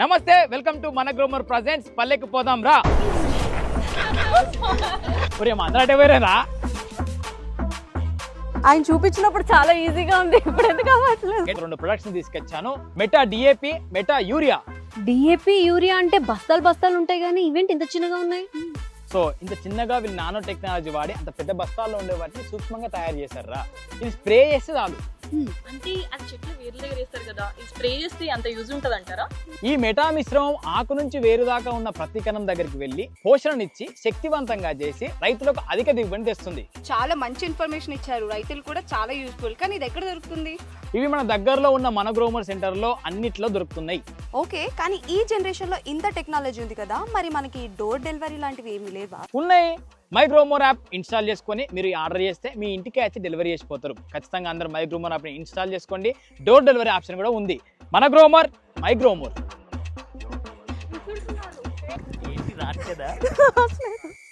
నమస్తే welcome to మన గ్రోమర్ presents. పల్లెకి పోదాం రా. ఒరే మా అందరూ అటే వేరేరా ఆయన చూపించినప్పుడు చాలా ఈజీగా ఉంది. ఇప్పుడు ఎందుకు అవ్వట్లేదు? రెండు ప్రొడక్ట్స్ తీసుకొచ్చాను. Meta DAP Meta urea. DAP urea అంటే బస్తాలు బస్తాలు ఉంటాయి కానీ ఈవెంట్ ఇంత చిన్నగా ఉన్నాయి? సో ఇంత చిన్నగా వీళ్ళు నానో టెక్నాలజీ వాడి అంత పెద్ద బస్తాల్లో ఉండే వాటిని సూక్ష్మంగా తయారు చేశారు రా. ఇది స్ప్రే చేస్తే చాలు. అంటే అది చెట్లు కదా? ఇది స్ప్రే చేస్తే అంత యూజ్ ఉంటుంది అంటారా ఈ మెటా మిశ్రమం ఆకు నుంచి వేరు దాకా ఉన్న ప్రతి కణం దగ్గరికి వెళ్ళి పోషణనిచ్చి శక్తివంతంగా చేసి రైతులకు అధిక దిగుబడి తెస్తుంది. చాలా మంచి ఇన్ఫర్మేషన్ ఇచ్చారు. రైతులు కూడా చాలా యూస్ఫుల్. కానీ ఇది ఎక్కడ దొరుకుతుంది? ఇవి మన దగ్గరలో ఉన్న మన గ్రోమర్ సెంటర్లో అన్నిట్లో దొరుకుతున్నాయి. ఓకే కానీ ఈ జనరేషన్లో ఇంత టెక్నాలజీ ఉంది కదా? మరి మనకి డోర్ డెలివరీ లాంటివి ఏమీ లేవా? ఉన్నాయి. మై గ్రోమోర్ యాప్ ఇన్స్టాల్ చేసుకొని మీరు ఆర్డర్ చేస్తే మీ ఇంటికి వచ్చి డెలివరీ చేసిపోతారు. ఖచ్చితంగా అందరూ మై గ్రోమోర్ యాప్ని ఇన్స్టాల్ చేసుకోండి. డోర్ డెలివరీ ఆప్షన్ కూడా ఉంది. మన గ్రోమర్ మై గ్రోమోర్ ఏంటి రాట్లేదా